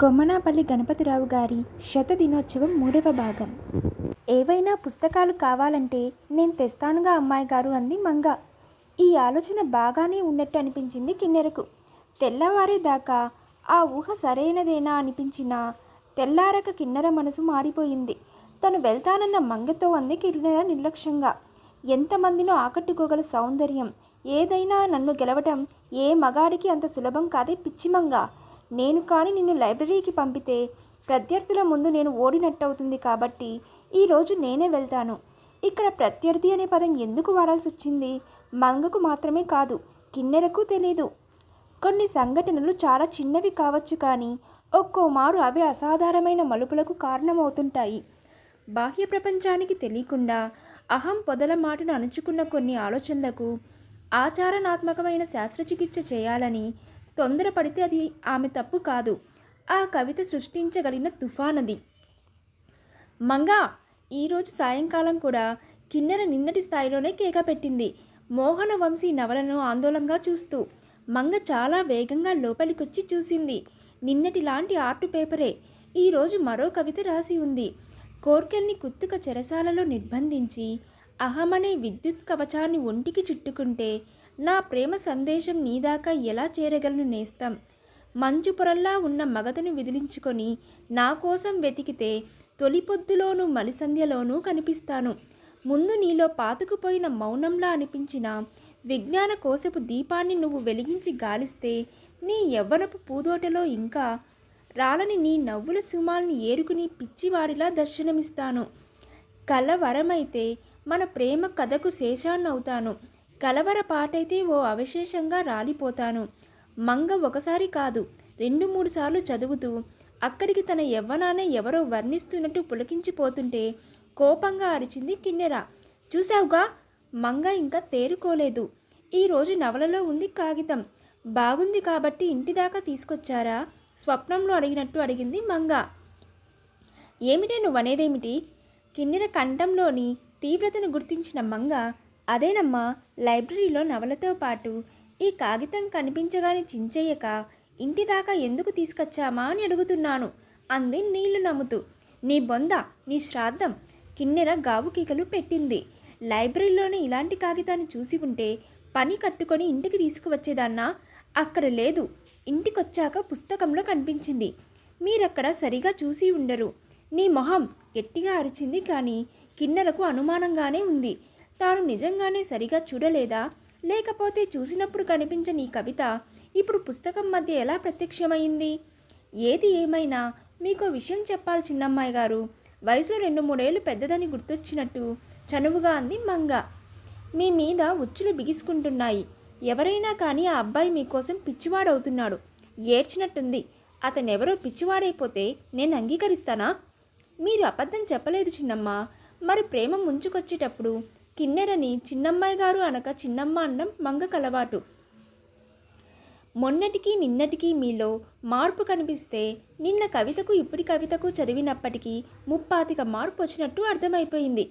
కొమ్మనాపల్లి గణపతిరావు గారి శత దినోత్సవం మూడవ భాగం. ఏవైనా పుస్తకాలు కావాలంటే నేను తెస్తానుగా అమ్మాయి గారు అంది మంగ. ఈ ఆలోచన బాగానే ఉన్నట్టు అనిపించింది కిన్నెరకు. తెల్లవారేదాకా ఆ ఊహ సరైనదేనా అనిపించినా తెల్లారక కిన్నెర మనసు మారిపోయింది. తను వెళ్తానన్న మంగతో అంది కిన్నెర నిర్లక్ష్యంగా. ఎంతమందినో ఆకట్టుకోగల సౌందర్యం. ఏదైనా నన్ను గెలవటం ఏ మగాడికి అంత సులభం కాదే పిచ్చిమంగా నేను కానీ నిన్ను లైబ్రరీకి పంపితే ప్రత్యర్థుల ముందు నేను ఓడినట్టవుతుంది కాబట్టి ఈరోజు నేనే వెళ్తాను. ఇక్కడ ప్రత్యర్థి అనే పదం ఎందుకు వాడాల్సి వచ్చింది? మంగకు మాత్రమే కాదు కిన్నెరకు తెలీదు. కొన్ని సంఘటనలు చాలా చిన్నవి కావచ్చు కానీ ఒక్కో మారు అసాధారణమైన మలుపులకు కారణమవుతుంటాయి. బాహ్య ప్రపంచానికి తెలియకుండా అహం పొదల మాటను అణుచుకున్న కొన్ని ఆలోచనలకు ఆచరణాత్మకమైన శాస్త్రచికిత్స చేయాలని తొందరపడితే అది ఆమె తప్పు కాదు. ఆ కవిత సృష్టించగలిగిన తుఫానది. మంగా ఈరోజు సాయంకాలం కూడా కిన్నెర నిన్నటి స్థాయిలోనే కేక పెట్టింది. మోహన వంశీ నవలను ఆందోళనగా చూస్తూ మంగ చాలా వేగంగా లోపలికొచ్చి చూసింది. నిన్నటి లాంటి ఆర్టు పేపరే. ఈరోజు మరో కవిత రాసి ఉంది. కోర్కెల్ని కుత్తుక చెరసాలలో నిర్బంధించి అహమనే విద్యుత్ కవచాన్ని ఒంటికి చుట్టుకుంటే నా ప్రేమ సందేశం నీదాకా ఎలా చేరగలను నేస్తం? మంచు పొరల్లా ఉన్న మగతను విదిలించుకొని నా కోసం వెతికితే తొలిపొద్దులోనూ మలిసంధ్యలోనూ కనిపిస్తాను. ముందు నీలో పాతుకుపోయిన మౌనంలా అనిపించిన విజ్ఞాన కోసపు దీపాన్ని నువ్వు వెలిగించి గాలిస్తే నీ యవ్వనపు పూదోటలో ఇంకా రాలని నీ నవ్వుల సుమాల్ని ఏరుకుని పిచ్చివాడిలా దర్శనమిస్తాను. కలవరమైతే మన ప్రేమ కథకు శేషాన్నవుతాను. కలవర పాటైతే ఓ అవశేషంగా రాలిపోతాను. మంగ ఒకసారి కాదు రెండు మూడు సార్లు చదువుతూ అక్కడికి తన యవ్వనాన్ని ఎవరో వర్ణిస్తున్నట్టు పులకించిపోతుంటే కోపంగా అరిచింది కిన్నెర. చూశావుగా మంగ ఇంకా తేరుకోలేదు. ఈరోజు నవలలో ఉంది కాగితం. బాగుంది కాబట్టి ఇంటి దాకా తీసుకొచ్చారా? స్వప్నంలో అడిగినట్టు అడిగింది మంగ. ఏమిటే నువ్వనేదేమిటి? కిన్నెర కంఠంలోని తీవ్రతను గుర్తించిన మంగ అదేనమ్మా లైబ్రరీలో నవలతో పాటు ఈ కాగితం కనిపించగానే చించేయక ఇంటి దాకా ఎందుకు తీసుకొచ్చామా అని అడుగుతున్నాను. అంది నీళ్ళు నమ్ముతూ నీ బొంద నీ శ్రాద్ధం కిన్నెర గావుకీకలు పెట్టింది. లైబ్రరీలోనే ఇలాంటి కాగితాన్ని చూసి ఉంటే పని కట్టుకొని ఇంటికి తీసుకువచ్చేదాన్నా? అక్కడ లేదు. ఇంటికొచ్చాక పుస్తకంలో కనిపించింది. మీరక్కడ సరిగా చూసి ఉండరు. నీ మొహం గట్టిగా అరిచింది కానీ కిన్నెరకు అనుమానంగానే ఉంది. తాను నిజంగానే సరిగా చూడలేదా? లేకపోతే చూసినప్పుడు కనిపించని ఈ కవిత ఇప్పుడు పుస్తకం మధ్య ఎలా ప్రత్యక్షమైంది? ఏది ఏమైనా? మీకో విషయం చెప్పాలి చిన్నమ్మాయి గారు. వయసులో రెండు మూడేళ్ళు పెద్దదని గుర్తొచ్చినట్టు చనువుగా అంది మంగ. మీ మీద ఉచ్చులు బిగుసుకుంటున్నాయి. ఎవరైనా కానీ ఆ అబ్బాయి మీకోసం పిచ్చివాడవుతున్నాడు. ఏడ్చినట్టుంది. అతనెవరో పిచ్చివాడైపోతే నేను అంగీకరిస్తానా? మీరు అబద్ధం చెప్పలేదు చిన్నమ్మ. మరి ప్రేమ ముంచుకొచ్చేటప్పుడు కిన్నెరని చిన్నమ్మాయి గారు అనక చిన్నమ్మ అన్నం మంగ కలవాటు. మొన్నటికి నిన్నటికి మీలో మార్పు కనిపిస్తే నిన్న కవితకు ఇప్పటి కవితకు చదివినప్పటికీ ముప్పాతిక మార్పు వచ్చినట్టు అర్థమైపోయింది.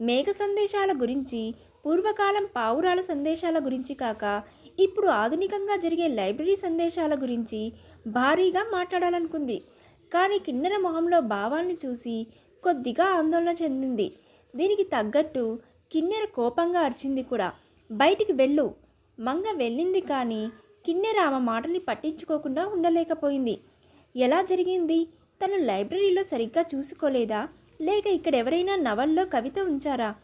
మేఘ సందేశాల గురించి పూర్వకాలం పావురాల సందేశాల గురించి కాక ఇప్పుడు ఆధునికంగా జరిగే లైబ్రరీ సందేశాల గురించి భారీగా మాట్లాడాలనుకుంది. కానీ కిన్నెర మొహంలో భావాల్ని చూసి కొద్దిగా ఆందోళన చెందింది. దీనికి తగ్గట్టు కిన్నెర కోపంగా అరిచింది కూడా. బయటికి వెళ్ళు. మంగ వెళ్ళింది కానీ కిన్నెర ఆమె మాటని పట్టించుకోకుండా ఉండలేకపోయింది. ఎలా జరిగింది? తను లైబ్రరీలో సరిగ్గా చూసుకోలేదా? లేక ఇక్కడ ఎవరైనా నవల్లో కవిత ఉంచారా?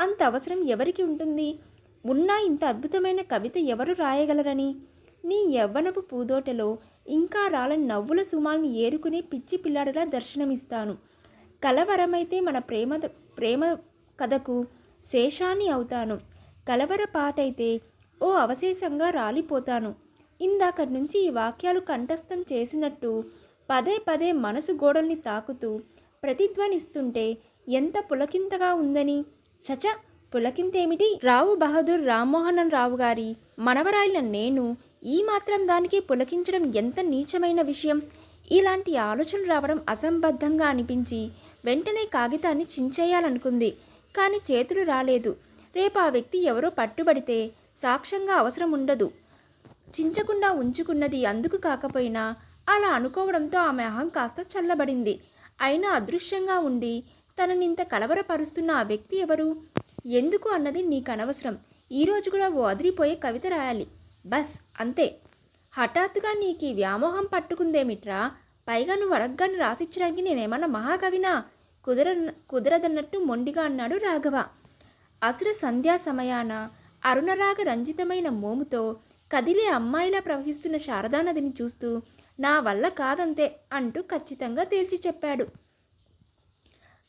అంత అవసరం ఎవరికి ఉంటుంది? ఉన్నా ఇంత అద్భుతమైన కవిత ఎవరు రాయగలరని? నీ యవ్వనపు పూదోటలో ఇంకా రాలని నవ్వుల సుమాల్ని ఏరుకునే పిచ్చి పిల్లాడిలా దర్శనమిస్తాను. కలవరమైతే మన ప్రేమ ప్రేమ కథకు శేషాన్ని అవుతాను. కలవర పాటైతే ఓ అవశేషంగా రాలిపోతాను. ఇందాక నుంచి ఈ వాక్యాలు కంఠస్థం చేసినట్టు పదే పదే మనసు గోడల్ని తాకుతూ ప్రతిధ్వనిస్తుంటే ఎంత పులకింతగా ఉందని? చచ పులకింతేమిటి? రావు బహదూర్ రామ్మోహన్ రావు గారి మనవరాయిన నేను ఈ మాత్రం దానికి పులకించడం ఎంత నీచమైన విషయం? ఇలాంటి ఆలోచనలు రావడం అసంబద్ధంగా అనిపించి వెంటనే కాగితాన్ని చించేయాలనుకుంది. కానీ చేతులు రాలేదు. రేపు ఆ వ్యక్తి ఎవరో పట్టుబడితే సాక్ష్యంగా అవసరం ఉండదు చించకుండా ఉంచుకున్నది అందుకు కాకపోయినా అలా అనుకోవడంతో ఆమె అహం కాస్త చల్లబడింది. అయినా అదృశ్యంగా ఉండి తననింత కలవరపరుస్తున్న ఆ వ్యక్తి ఎవరు? ఎందుకు అన్నది నీకు అనవసరం ఈరోజు కూడా ఓ అదిరిపోయే కవిత రాయాలి. బస్ అంతే. హఠాత్తుగా నీకు ఈ వ్యామోహం పట్టుకుందేమిట్రా? పైగా నువ్వు అడగ్గాని రాసిచ్చడానికి నేనేమన్నా మహాకవినా? కుదర కుదరదన్నట్టు మొండిగా అన్నాడు రాఘవ. అసుర సంధ్యా సమయాన అరుణరాగ రంజితమైన మోముతో కదిలే అమ్మాయిలా ప్రవహిస్తున్న శారదా నదిని చూస్తూ నా వల్ల కాదంతే అంటూ ఖచ్చితంగా తేల్చి చెప్పాడు.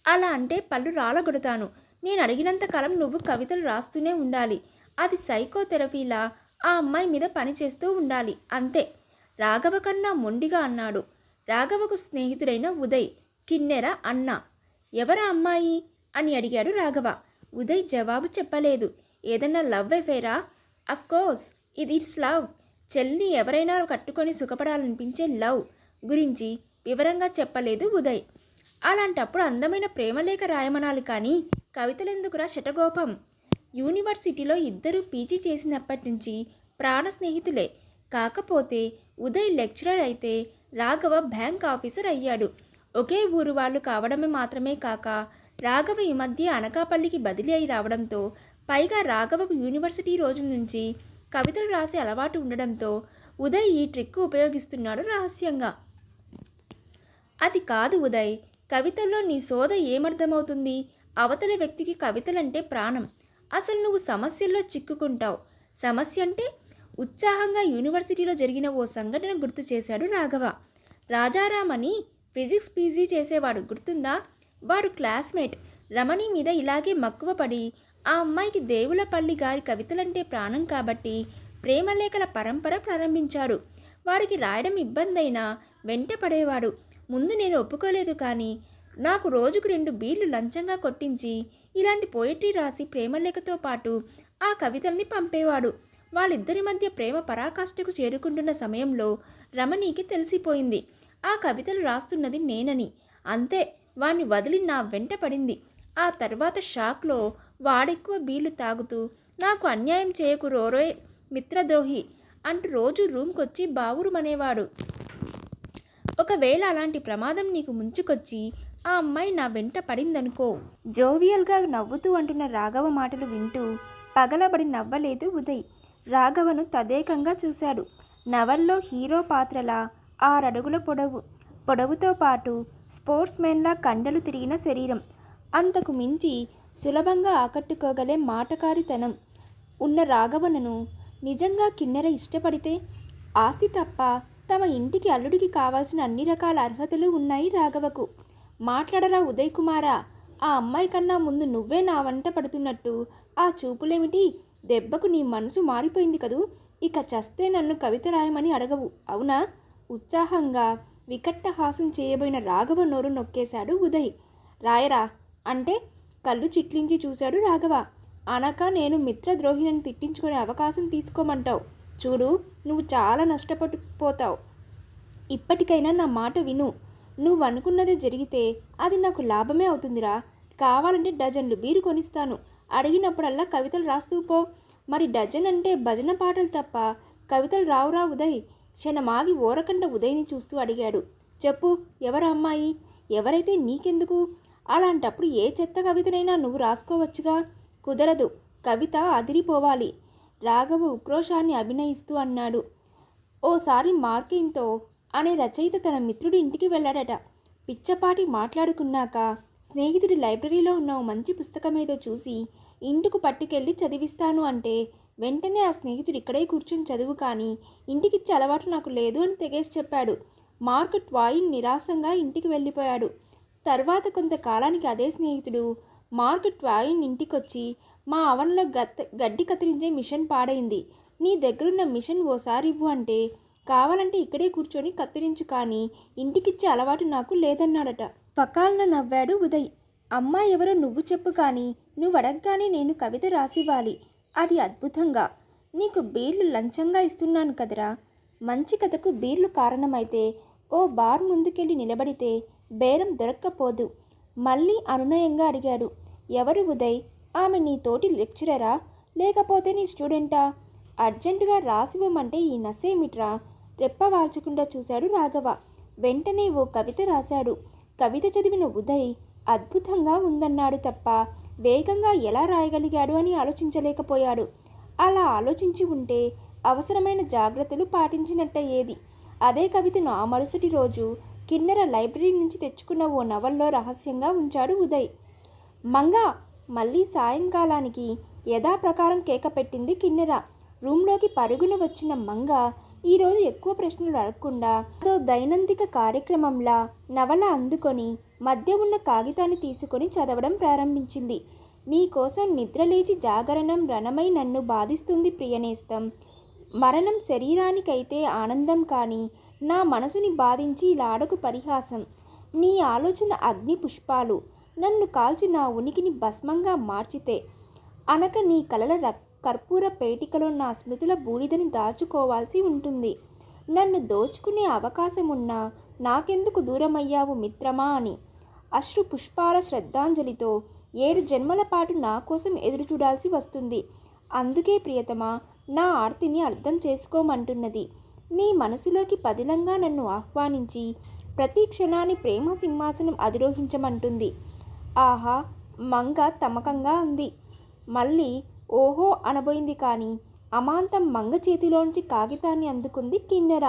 అలా అంటే పళ్ళు రాలగొడతాను. నేను అడిగినంత కాలం నువ్వు కవితలు రాస్తూనే ఉండాలి. అది సైకోథెరపీలా ఆ అమ్మాయి మీద పనిచేస్తూ ఉండాలి. అంతే. రాఘవ కన్నా మొండిగా అన్నాడు. రాఘవకు స్నేహితుడైన ఉదయ్ కిన్నెర అన్న. ఎవరా అమ్మాయి? అని అడిగాడు రాఘవ. ఉదయ్ జవాబు చెప్పలేదు. ఏదన్నా లవ్ ఎఫేరా? కోర్స్ ఇది ఇట్స్ లవ్. చెల్లిని ఎవరైనా కట్టుకొని సుఖపడాలనిపించే లవ్ గురించి వివరంగా చెప్పలేదు ఉదయ్. అలాంటప్పుడు అందమైన ప్రేమలేఖ రాయమనాలి కానీ కవితలెందుకురా శటగోపం? యూనివర్సిటీలో ఇద్దరు పీజీ చేసినప్పటి నుంచి ప్రాణ స్నేహితులే. కాకపోతే ఉదయ్ లెక్చరర్ అయితే రాఘవ బ్యాంక్ ఆఫీసర్ అయ్యాడు. ఒకే ఊరు వాళ్ళు కావడమే మాత్రమే కాక రాఘవ ఈ మధ్య అనకాపల్లికి బదిలీ అయి రావడంతో పైగా రాఘవకు యూనివర్సిటీ రోజు నుంచి కవితలు రాసే అలవాటు ఉండడంతో ఉదయ్ ఈ ట్రిక్ ఉపయోగిస్తున్నాడు రహస్యంగా. అది కాదు ఉదయ్ కవితల్లో నీ సోద ఏమర్థమవుతుంది? అవతల వ్యక్తికి కవితలంటే ప్రాణం. అసలు నువ్వు సమస్యల్లో చిక్కుకుంటావు. సమస్య అంటే ఉత్సాహంగా యూనివర్సిటీలో జరిగిన ఓ సంఘటన గుర్తు చేశాడు రాఘవ. రాజారామని ఫిజిక్స్ పీజీ చేసేవాడు గుర్తుందా? వాడు క్లాస్మేట్. రమణి మీద ఇలాగే మక్కువ పడి ఆ అమ్మాయికి దేవులపల్లి గారి కవితలంటే ప్రాణం కాబట్టి ప్రేమలేఖల పరంపర ప్రారంభించాడు. వాడికి రాయడం ఇబ్బందైనా వెంట పడేవాడు. ముందు నేను ఒప్పుకోలేదు కానీ నాకు రోజుకు రెండు బీర్లు లంచంగా కొట్టించి ఇలాంటి పోయిటరీ రాసి ప్రేమలేఖతో పాటు ఆ కవితల్ని పంపేవాడు. వాళ్ళిద్దరి మధ్య ప్రేమ పరాకాష్ఠకు చేరుకుంటున్న సమయంలో రమణికి తెలిసిపోయింది. ఆ కవితలు రాస్తున్నది నేనని. అంతే వాణ్ణి వదిలి నా వెంట పడింది. ఆ తర్వాత షాక్లో వాడెక్కువ బీళ్ళు తాగుతూ నాకు అన్యాయం చేయకు రోరోయ్ మిత్రద్రోహి అంటూ రోజు రూమ్కొచ్చి బావురుమనేవాడు. ఒకవేళ అలాంటి ప్రమాదం నీకు ముంచుకొచ్చి ఆ అమ్మాయి నా వెంట పడిందనుకో. జోవియల్గా నవ్వుతూ అంటున్న రాఘవ మాటలు వింటూ పగలబడి నవ్వలేదు ఉదయ్. రాఘవను తదేకంగా చూశాడు. నవల్లో హీరో పాత్రలా ఆరడుగుల పొడవు. పొడవుతో పాటు స్పోర్ట్స్ మెన్లా కండలు తిరిగిన శరీరం. అంతకు మించి సులభంగా ఆకట్టుకోగలే మాటకారితనం. ఉన్న రాఘవనను నిజంగా కిన్నెర ఇష్టపడితే ఆస్తి తప్ప తమ ఇంటికి అల్లుడికి కావాల్సిన అన్ని రకాల అర్హతలు ఉన్నాయి రాఘవకు. మాట్లాడరా ఉదయ్ కుమారా ఆ అమ్మాయి కన్నా ముందు నువ్వే నా వంట పడుతున్నట్టు. ఆ చూపులేమిటి? దెబ్బకు నీ మనసు మారిపోయింది కదూ? ఇక చస్తే నన్ను కవిత రాయమని అడగవు. అవునా? ఉత్సాహంగా వికట్టహాసం చేయబోయిన రాఘవ నోరు నొక్కేశాడు ఉదయ్. రాయరా అంటే కళ్ళు చిట్లించి చూశాడు రాఘవ. అనక నేను మిత్రద్రోహిణిని తిట్టించుకునే అవకాశం తీసుకోమంటావు. చూడు నువ్వు చాలా నష్టపడిపోతావు. ఇప్పటికైనా నా మాట విను. నువ్వు అనుకున్నది జరిగితే అది నాకు లాభమే అవుతుందిరా. కావాలంటే డజన్లు బీరు కొనిస్తాను. అడిగినప్పుడల్లా కవితలు రాస్తూ పో. మరి డజన్ అంటే భజన పాటలు తప్ప కవితలు రావురా ఉదయ్. క్షణమాగి ఓరకండ ఉదయ్ని చూస్తూ అడిగాడు. చెప్పు ఎవరు అమ్మాయి? ఎవరైతే నీకెందుకు? అలాంటప్పుడు ఏ చెత్త కవితనైనా నువ్వు రాసుకోవచ్చుగా? కుదరదు కవిత అదిరిపోవాలి. రాఘవ ఉక్రోషాన్ని అభినయిస్తూ అన్నాడు. ఓసారి మార్కింగ్తో అనే రచయిత తన మిత్రుడి ఇంటికి వెళ్ళాడట. పిచ్చపాటి మాట్లాడుకున్నాక స్నేహితుడి లైబ్రరీలో ఉన్న మంచి పుస్తకం ఏదో చూసి ఇంటికి పట్టుకెళ్ళి చదివిస్తాను అంటే వెంటనే ఆ స్నేహితుడు ఇక్కడే కూర్చుని చదువు కానీ ఇంటికిచ్చే అలవాటు నాకు లేదు అని తెగేసి చెప్పాడు. మార్క్ ట్వాయిన్ నిరాశంగా ఇంటికి వెళ్ళిపోయాడు. తర్వాత కొంతకాలానికి అదే స్నేహితుడు మార్క్ ట్వాయిన్ ఇంటికొచ్చి మా అవన్లో గత్ గడ్డి కత్తిరించే మిషన్ పాడైంది. నీ దగ్గరున్న మిషన్ ఓసారి ఇవ్వు అంటే కావాలంటే ఇక్కడే కూర్చొని కత్తిరించు కానీ ఇంటికిచ్చే అలవాటు నాకు లేదన్నాడట. పకాలన నవ్వాడు ఉదయ్. అమ్మ ఎవరో నువ్వు చెప్పు కానీ నువ్వు అడగగానే నేను కవిత రాసివ్వాలి. అది అద్భుతంగా. నీకు బీర్లు లంచంగా ఇస్తున్నాను కదరా. మంచి కథకు బీర్లు కారణమైతే ఓ బార్ ముందుకెళ్ళి నిలబడితే బేరం దొరక్కపోదు. మళ్ళీ అనునయంగా అడిగాడు. ఎవరు ఉదయ్? ఆమె నీ తోటి లెక్చరరా? లేకపోతే నీ స్టూడెంటా? అర్జెంటుగా రాసివ్వమంటే ఈ నసేమిట్రా? రెప్పవాల్చకుండా చూశాడు రాఘవ. వెంటనే ఓ కవిత రాశాడు. కవిత చదివిన ఉదయ్ అద్భుతంగా ఉందన్నాడు తప్ప వేగంగా ఎలా రాయగలిగాడు అని ఆలోచించలేకపోయాడు. అలా ఆలోచించి ఉంటే అవసరమైన జాగ్రత్తలు పాటించినట్టయ్యేది. అదే కవితను ఆ మరుసటి రోజు కిన్నెర లైబ్రరీ నుంచి తెచ్చుకున్న ఓ నవల్లో రహస్యంగా ఉంచాడు ఉదయ్. మంగా మళ్ళీ సాయంకాలానికి యథాప్రకారం కేక పెట్టింది కిన్నెర. రూమ్లోకి పరుగున వచ్చిన మంగ ఈరోజు ఎక్కువ ప్రశ్నలు అడగకుండా అదో దైనందిక కార్యక్రమంలా నవల అందుకొని మధ్య ఉన్న కాగితాన్ని తీసుకొని చదవడం ప్రారంభించింది. నీ కోసం నిద్రలేచి జాగరణం రణమై నన్ను బాధిస్తుంది ప్రియనేస్తం. మరణం శరీరానికైతే ఆనందం కానీ నా మనసుని బాధించి లాడకు పరిహాసం. నీ ఆలోచన అగ్ని పుష్పాలు. నన్ను కాల్చి నా ఉనికిని భస్మంగా మార్చితే. అనక నీ కలల రక్ కర్పూర పేటికలో నా స్మృతుల బూడిదని దాచుకోవాల్సి ఉంటుంది. నన్ను దోచుకునే అవకాశమున్నా నాకెందుకు దూరమయ్యావు మిత్రమా అని. అశ్రు పుష్పాల శ్రద్ధాంజలితో ఏడు జన్మల పాటు నా కోసం ఎదురు చూడాల్సి వస్తుంది. అందుకే ప్రియతమా నా ఆర్తిని అర్థం చేసుకోమంటున్నది. నీ మనసులోకి పదిలంగా నన్ను ఆహ్వానించి ప్రతి క్షణాన్ని ప్రేమ సింహాసనం అధిరోహించమంటుంది. ఆహా మంగ తమకంగా ఉంది. మళ్ళీ ఓహో అనబోయింది కానీ అమాంతం మంగ చేతిలోంచి కాగితాన్ని అందుకుంది కిన్నెర.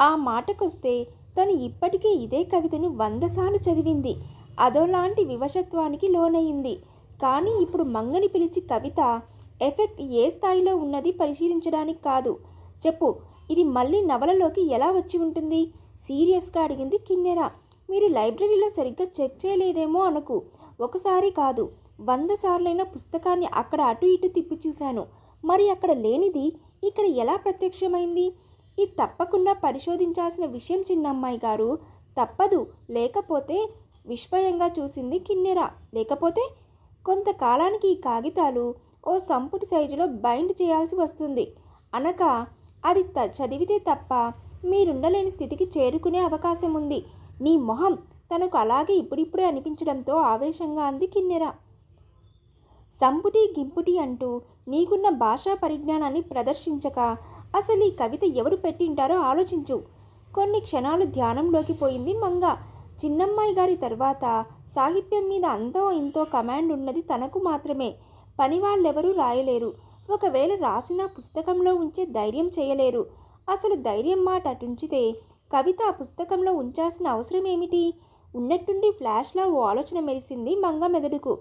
ఆ మాటకొస్తే తను ఇప్పటికే ఇదే కవితను వందసార్లు చదివింది. అదోలాంటి వివశత్వానికి లోనయింది. కానీ ఇప్పుడు మంగని పిలిచి కవిత ఎఫెక్ట్ ఏ స్థాయిలో ఉన్నది పరిశీలించడానికి కాదు. చెప్పు ఇది మళ్ళీ నవలలోకి ఎలా వచ్చి ఉంటుంది? సీరియస్గా అడిగింది కిన్నెర. మీరు లైబ్రరీలో సరిగ్గా చెక్ చేయలేదేమో అనుకు. ఒకసారి కాదు వంద సార్లైన పుస్తకాన్ని అక్కడ అటు ఇటు తిప్పి చూశాను. మరి అక్కడ లేనిది ఇక్కడ ఎలా ప్రత్యక్షమైంది? ఇది తప్పకుండా పరిశోధించాల్సిన విషయం చిన్నమ్మాయి గారు. తప్పదు. లేకపోతే విస్మయంగా చూసింది కిన్నెర. లేకపోతే కొంతకాలానికి ఈ కాగితాలు ఓ సంపుటి సైజులో బైండ్ చేయాల్సి వస్తుంది. అనక అది త చదివితే తప్ప మీరుండలేని స్థితికి చేరుకునే అవకాశం ఉంది. నీ మొహం తనకు అలాగే ఇప్పుడిప్పుడే అనిపించడంతో ఆవేశంగా అంది కిన్నెర. సంపుటి గింపుటి అంటూ నీకున్న భాషా పరిజ్ఞానాన్ని ప్రదర్శించక అసలు ఈ కవిత ఎవరు పెట్టింటారో ఆలోచించు. కొన్ని క్షణాలు ధ్యానంలోకి పోయింది మంగ. చిన్నమ్మాయి గారి తర్వాత సాహిత్యం మీద అంతో ఇంతో కమాండ్ ఉన్నది తనకు మాత్రమే. పని వాళ్ళెవరూ రాయలేరు. ఒకవేళ రాసిన పుస్తకంలో ఉంచే ధైర్యం చేయలేరు. అసలు ధైర్యం మాట అటుంచితే కవిత ఆ పుస్తకంలో ఉంచాల్సిన అవసరం ఏమిటి? ఉన్నట్టుండి ఫ్లాష్లా ఓ ఆలోచన మెరిసింది మంగ మెదడుకు.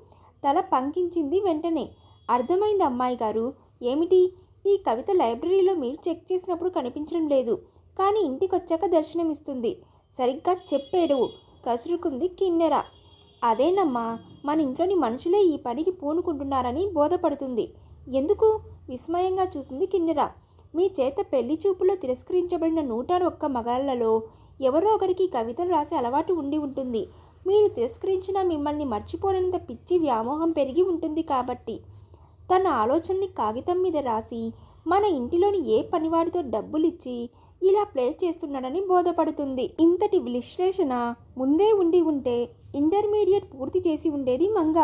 తల పంకించింది వెంటనే. అర్థమైంది అమ్మాయి గారు. ఏమిటి? ఈ కవిత లైబ్రరీలో మీరు చెక్ చేసినప్పుడు కనిపించడం లేదు. కానీ ఇంటికొచ్చాక దర్శనమిస్తుంది. సరిగ్గా చెప్పేడు కసురుకుంది కిన్నెర. అదేనమ్మా మన ఇంట్లోని మనుషులే ఈ పనికి పూనుకుంటున్నారని బోధపడుతుంది. ఎందుకు? విస్మయంగా చూసింది కిన్నెర. మీ చేత పెళ్ళి చూపులో తిరస్కరించబడిన నూట ఒక్క మగాళ్ళలో ఎవరో ఒకరికి కవితలు రాసే అలవాటు ఉండి ఉంటుంది. మీరు తిరస్కరించిన మిమ్మల్ని మర్చిపోలేనంత పిచ్చి వ్యామోహం పెరిగి ఉంటుంది కాబట్టి. తన ఆలోచనని కాగితం మీద రాసి మన ఇంటిలోని ఏ పనివాడితో డబ్బులిచ్చి ఇలా ప్లే చేస్తున్నాడని బోధపడుతుంది. ఇంతటి విశ్లేషణ ముందే ఉండి ఉంటే ఇంటర్మీడియట్ పూర్తి చేసి ఉండేది మంగ.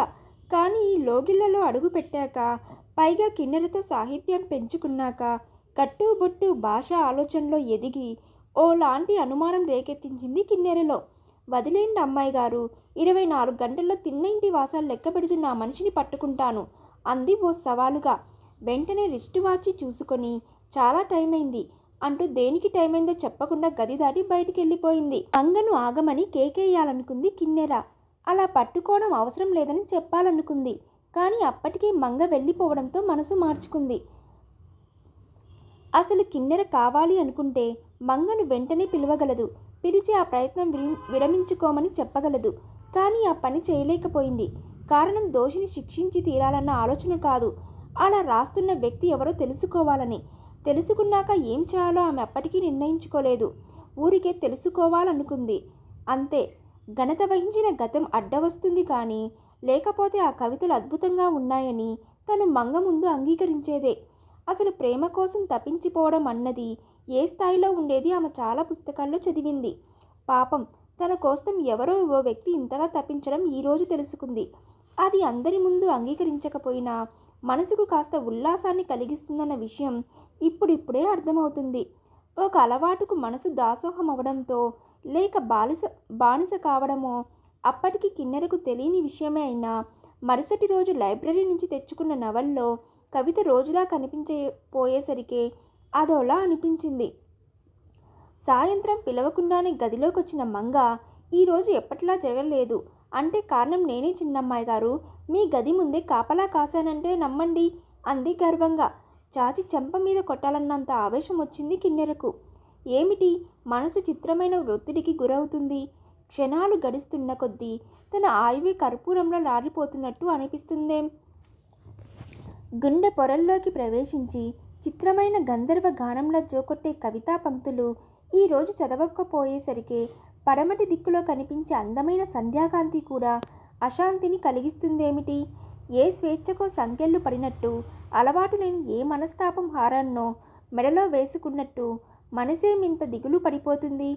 కానీ ఈ లోగిళ్ళలో అడుగు పెట్టాక పైగా కిన్నెరతో సాహిత్యం పెంచుకున్నాక కట్టుబొట్టు భాష ఆలోచనలో ఎదిగి ఓ లాంటి అనుమానం రేకెత్తించింది కిన్నెరలో వదిలేండి అమ్మాయి గారు ఇరవై నాలుగు గంటల్లో తిన్న ఇంటి వాసాలు లెక్క పెడుతున్న ఆ మనిషిని పట్టుకుంటాను. అంది ఓ సవాలుగా. వెంటనే రిస్ట్ వాచి చూసుకొని చాలా టైం అయింది అంటూ దేనికి టైం అయిందో చెప్పకుండా గది దాటి బయటికి వెళ్ళిపోయింది మంగను ఆగమని కేకేయాలనుకుంది కిన్నెర. అలా పట్టుకోవడం అవసరం లేదని చెప్పాలనుకుంది. కానీ అప్పటికే మంగ వెళ్ళిపోవడంతో మనసు మార్చుకుంది. అసలు కిన్నెర కావాలి అనుకుంటే మంగను వెంటనే పిలవగలదు. పిలిచి ఆ ప్రయత్నం విరమించుకోమని చెప్పగలదు. కానీ ఆ పని చేయలేకపోయింది. కారణం దోషిని శిక్షించి తీరాలన్న ఆలోచన కాదు. అలా రాస్తున్న వ్యక్తి ఎవరో తెలుసుకోవాలని. తెలుసుకున్నాక ఏం చేయాలో ఆమె అప్పటికీ నిర్ణయించుకోలేదు. ఊరికే తెలుసుకోవాలనుకుంది. అంతే. ఘనత వహించిన గతం అడ్డవస్తుంది కానీ లేకపోతే ఆ కవితలు అద్భుతంగా ఉన్నాయని తను మంగ ముందు అంగీకరించేదే. అసలు ప్రేమ కోసం తప్పించిపోవడం అన్నది ఏ స్థాయిలో ఉండేది ఆమె చాలా పుస్తకాల్లో చదివింది. పాపం తన కోసం ఎవరో ఓ వ్యక్తి ఇంతగా తప్పించడం ఈరోజు తెలుసుకుంది. అది అందరి ముందు అంగీకరించకపోయినా మనసుకు కాస్త ఉల్లాసాన్ని కలిగిస్తుందన్న విషయం ఇప్పుడిప్పుడే అర్థమవుతుంది. ఒక అలవాటుకు మనసు దాసోహం అవడంతో లేక బాలిస బానిస కావడమో అప్పటికి కిన్నెరకు తెలియని విషయమే అయినా మరుసటి రోజు లైబ్రరీ నుంచి తెచ్చుకున్న నవల్లో కవిత రోజులా కనిపించపోయేసరికి అదోలా అనిపించింది. సాయంత్రం పిలవకుండానే గదిలోకి వచ్చిన మంగ ఈరోజు ఎప్పటిలా జరగలేదు. అంటే కారణం నేనే చిన్నమ్మాయి గారు. మీ గది ముందే కాపలా కాశానంటే నమ్మండి అంది గర్వంగా. చాచి చెంప మీద కొట్టాలన్నంత ఆవేశం వచ్చింది కిన్నెరకు. ఏమిటి? మనసు చిత్రమైన ఒత్తిడికి గురవుతుంది. క్షణాలు గడుస్తున్న కొద్దీ తన ఆయువి కర్పూరంలో లారిపోతున్నట్టు అనిపిస్తుందేం? గుండె పొరల్లోకి ప్రవేశించి చిత్రమైన గంధర్వ గానంలో జోకొట్టే కవితా పంక్తులు ఈరోజు చదవకపోయేసరికి పడమటి దిక్కులో కనిపించే అందమైన సంధ్యాకాంతి కూడా అశాంతిని కలిగిస్తుందేమిటి? ఏ స్వేచ్ఛకో సంఖ్యలు పడినట్టు అలవాటు లేని ఏ మనస్తాపం హారాన్నో మెడలో వేసుకున్నట్టు మనసేమింత దిగులు పడిపోతుంది.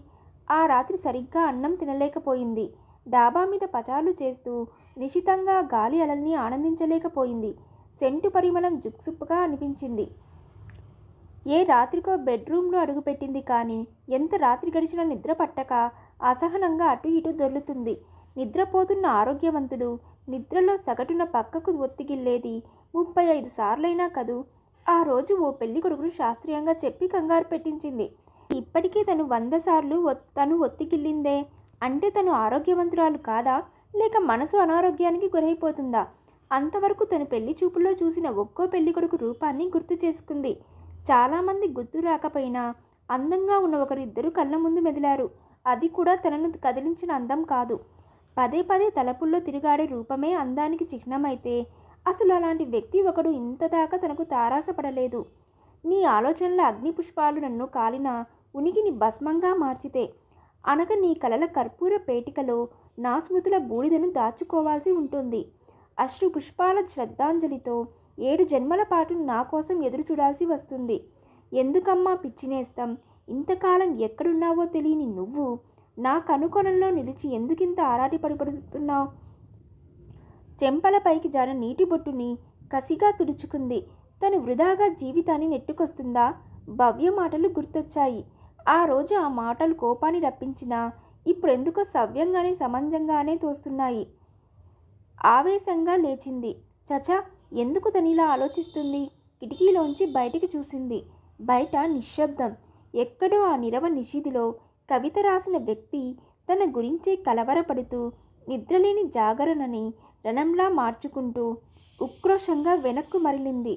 ఆ రాత్రి సరిగ్గా అన్నం తినలేకపోయింది. డాబా మీద పచాలు చేస్తూ నిశితంగా గాలి అలల్ని ఆనందించలేకపోయింది. సెంటు పరిమళం జుక్సుప్పుగా అనిపించింది. ఏ రాత్రికో బెడ్రూమ్లో అడుగుపెట్టింది కానీ ఎంత రాత్రి గడిచినా నిద్ర పట్టక అసహనంగా అటు ఇటు దొర్లుతుంది. నిద్రపోతున్న ఆరోగ్యవంతుడు నిద్రలో సగటున పక్కకు ఒత్తిగిల్లేది. ముప్పై ఐదు సార్లైనా కదూ ఆ రోజు ఓ పెళ్ళి కొడుకును శాస్త్రీయంగా చెప్పి కంగారు పెట్టించింది. ఇప్పటికీ తను వంద సార్లు తను ఒత్తిగిల్లిందే. అంటే తను ఆరోగ్యవంతురాలు కాదా? లేక మనసు అనారోగ్యానికి గురైపోతుందా? అంతవరకు తను పెళ్ళి చూపుల్లో చూసిన ఒక్కో పెళ్ళి కొడుకు రూపాన్ని గుర్తు చేసుకుంది. చాలామంది గుర్తు రాకపోయినా అందంగా ఉన్న ఒకరిద్దరు కళ్ళ ముందు మెదిలారు. అది కూడా తనను కదిలించిన అందం కాదు. పదే పదే తలపుల్లో తిరిగాడే రూపమే అందానికి చిహ్నమైతే అసలు అలాంటి వ్యక్తి ఒకడు ఇంత దాకా తనకు తారాసపడలేదు. నీ ఆలోచనల అగ్ని పుష్పాలు నన్ను కాలిన ఉనికిని భస్మంగా మార్చితే అనగా నీ కలల కర్పూర పేటికలో నా స్మృతుల బూడిదను దాచుకోవాల్సి ఉంటుంది. అశ్రు పుష్పాల శ్రద్ధాంజలితో ఏడు జన్మల పాటు నా కోసం ఎదురు చూడాల్సి వస్తుంది. ఎందుకమ్మా పిచ్చినేస్తాం ఇంతకాలం ఎక్కడున్నావో తెలియని నువ్వు నా కనుకొనల్లో నిలిచి ఎందుకింత ఆరాటిపడిపడుతున్నావు చెంపలపైకి జారిన నీటి బొట్టుని కసిగా తుడుచుకుంది. తను వృధాగా జీవితాన్ని నెట్టుకొస్తుందా? భవ్య మాటలు గుర్తొచ్చాయి. ఆ రోజు ఆ మాటలు కోపాన్ని రప్పించినా ఇప్పుడెందుకో సవ్యంగానే సమంజంగానే తోస్తున్నాయి. ఆవేశంగా లేచింది. చచా ఎందుకు తనిలా ఆలోచిస్తుంది? కిటికీలోంచి బయటికి చూసింది. బయట నిశ్శబ్దం. ఎక్కడో ఆ నిరవ నిషిదిలో కవిత రాసిన వ్యక్తి తన గురించే కలవరపడుతూ నిద్రలేని జాగరణని రణంలా మార్చుకుంటూ ఉక్రోషంగా వెనక్కు మరలింది.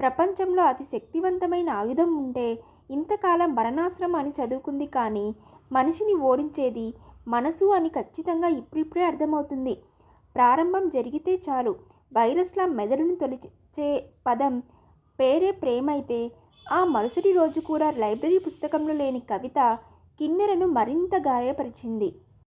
ప్రపంచంలో అతి శక్తివంతమైన ఆయుధం ఉంటే ఇంతకాలం మరణాశ్రమం అని చదువుకుంది కానీ మనిషిని ఓడించేది మనసు అని ఖచ్చితంగా ఇప్పుడిప్పుడే అర్థమవుతుంది. ప్రారంభం జరిగితే చాలు. వైరస్లా మెదడును తొలిచే పదం పేరే ప్రేమైతే ఆ మరుసటి రోజు కూడా లైబ్రరీ పుస్తకంలో లేని కవిత కిన్నెరను మరింత గాయపరిచింది.